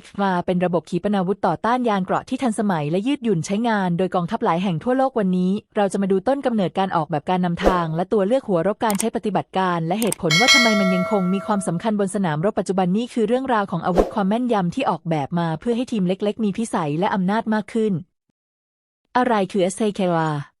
กมาเป็นระบบขีปนาวุธต่อต้านยานเกราะที่ทันสมัยและยืดหยุ่นใช้งานโดยกองทัพหลายแห่งทั่วโลกวันนี้ เราจะมาดูต้นกำเนิดการออกแบบการนำทาง และตัวเลือกหัวรบการใช้ปฏิบัติการ และเหตุผลว่าทำไมมันยังคงมีความสำคัญบนสนามรบปัจจุบันนี้คือเรื่องราวของอาวุธความแม่นยำที่ออกแบบมาเพื่อให้ทีมเล็ก ๆ มีพิสัยและอำนาจมากขึ้น อะไรคือเอสเซเครา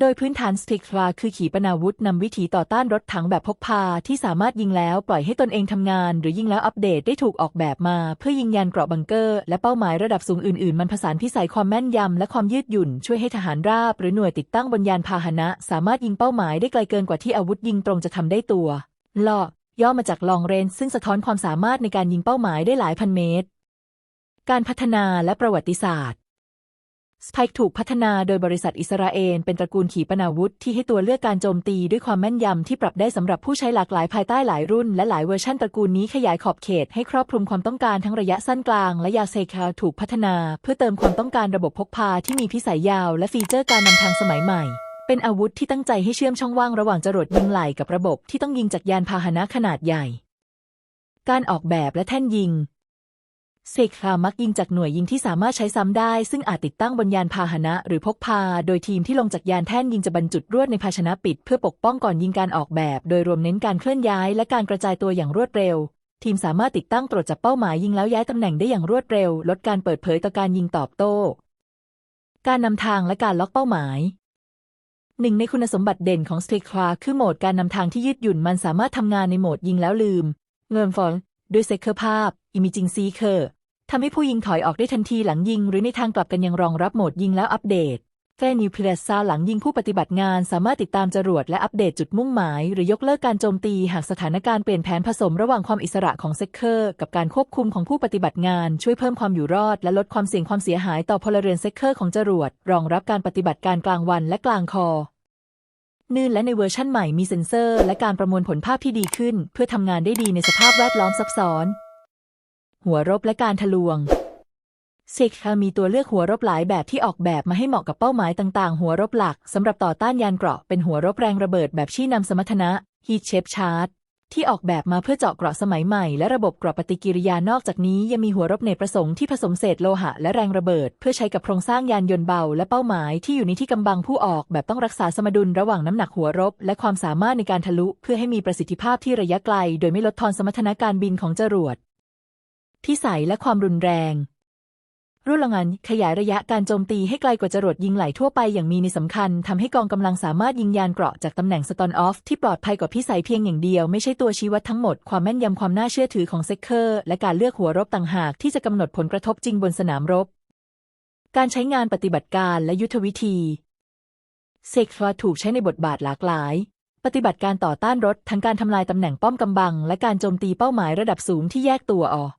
โดยพื้นฐานสติกราคือขีปนาวุธนำวิถีต่อต้านรถถังแบบพกพาที่สามารถยิงแล้วปล่อยให้ตนเองทำงาน หรือยิงแล้วอัปเดตได้ถูกออกแบบมา เพื่อยิงยานเกราะบังเกอร์ และเป้าหมายระดับสูงอื่นๆ มันผสานพิสัยความแม่นยำและความยืดหยุ่น ช่วยให้ทหารราบ หรือหน่วยติดตั้งบนยานพาหนะ สามารถยิงเป้าหมายได้ไกลเกินกว่าที่อาวุธยิงตรงจะทำได้ตัวลอย่อมาจากลองเรนซึ่งสะท้อนความสามารถในการยิงเป้าหมายได้หลายพันเมตร การพัฒนาและประวัติศาสตร์ สไปค์ถูกพัฒนาโดยบริษัทอิสราเอลเป็นตระกูลขีปนาวุธที่ให้ตัวเลือกการโจมตีด้วยความแม่นยำที่ปรับได้สำหรับผู้ใช้หลากหลายภายใต้หลายรุ่นและหลายเวอร์ชันตระกูลนี้ขยายขอบเขตให้ครอบคลุมความต้องการทั้งระยะสั้นกลางและยาเซคาถูกพัฒนา เพื่อเติมความต้องการระบบพกพาที่มีพิสัยยาวและฟีเจอร์การนำทางสมัยใหม่ เป็นอาวุธที่ตั้งใจให้เชื่อมช่องว่างระหว่างจรวดยิงไหลกับระบบที่ต้องยิงจากยานพาหนะขนาดใหญ่ การออกแบบและแท่นยิง เซคามักยิงจากหน่วยยิงที่สามารถใช้ซ้ำได้ ซึ่งอาจติดตั้งบนยานพาหนะ หรือพกพา โดยทีมที่ลงจากยานแท่นยิงจะบรรจุรวดในภาชนะปิด เพื่อปกป้องก่อนยิงการออกแบบ โดยรวมเน้นการเคลื่อนย้าย และการกระจายตัวอย่างรวดเร็ว ทีมสามารถติดตั้งตรวจจับเป้าหมายยิงแล้วย้ายตำแหน่งได้อย่างรวดเร็ว ลดการเปิดเผยต่อการยิงตอบโต้ การนำทางและการล็อกเป้าหมายหนึ่งในคุณสมบัติเด่นของสเตคราคือโหมดการนำทางที่ยืดหยุ่นมันสามารถทำงานในโหมดยิงแล้วลืม เงินฟอล ด้วยเซ็คเคอร์ภาพ Imaging Seeker ทำให้ผู้ยิงถอยออกได้ทันทีหลังยิง หรือในทางกลับกันยังรองรับโหมดยิงแล้วอัปเดตแฟนิวเพลสซาหลังยิงผู้ปฏิบัติงานสามารถติดตามจรวดและอัปเดตจุดมุ่งหมาย หรือยกเลิกการโจมตีหากสถานการณ์เปลี่ยนแผนผสมระหว่างความอิสระของเซกเคอร์กับการควบคุมของผู้ปฏิบัติงาน ช่วยเพิ่มความอยู่รอด และลดความเสี่ยงความเสียหายต่อพลเรือนเซกเคอร์ของจรวด รองรับการปฏิบัติการกลางวันและกลางคอ นื่นและในเวอร์ชั่นใหม่มีเซ็นเซอร์ และการประมวลผลภาพที่ดีขึ้น เพื่อทำงานได้ดีในสภาพแวดล้อมซับซ้อน หัวรบและการทะลวงเซกคามีตัวเลือกหัวรบหลายแบบที่ออกแบบมาให้เหมาะกับเป้าหมายต่างๆ หัวรบหลักสำหรับต่อต้านยานเกราะเป็นหัวรบแรงระเบิดแบบชี้นำสมรรถนะ Heat Shape Charge ที่ออกแบบมาเพื่อเจาะเกราะสมัยใหม่และระบบเกราะปฏิกิริยานอกจากนี้ยังมีหัวรบเนตประสงค์ที่ผสมเศษโลหะและแรงระเบิด เพื่อใช้กับโครงสร้างยานยนต์เบา และเป้าหมายที่อยู่ในที่กำบังผู้ออกแบบต้องรักษาสมดุลระหว่างน้ำหนักหัวรบ และความสามารถในการทะลุเพื่อให้มีประสิทธิภาพที่ระยะไกล โดยไม่ลดทอนสมรรถนะการบินของจรวดที่ใสและความรุนแรง รุ่นละงันขยายระยะการโจมตีให้ไกลกว่าจรวดยิงไหลทั่วไปอย่างมีในสำคัญทำให้กองกำลังสามารถยิงยานเกราะจากตำแหน่งสตอนออฟที่ปลอดภัยกว่าพิสัยเพียงอย่างเดียว ไม่ใช่ตัวชี้วัดทั้งหมด ความแม่นยำความน่าเชื่อถือของเซกเคอร์ และการเลือกหัวรบต่างหากที่จะกำหนดผลกระทบจริงบนสนามรบ การใช้งานปฏิบัติการและยุทธวิธีเซกฟาถูกใช้ในบทบาทหลากหลาย ปฏิบัติการต่อต้านรถทั้งการทำลายตำแหน่งป้อมกำบัง และการโจมตีเป้าหมายระดับสูงที่แยกตัวออก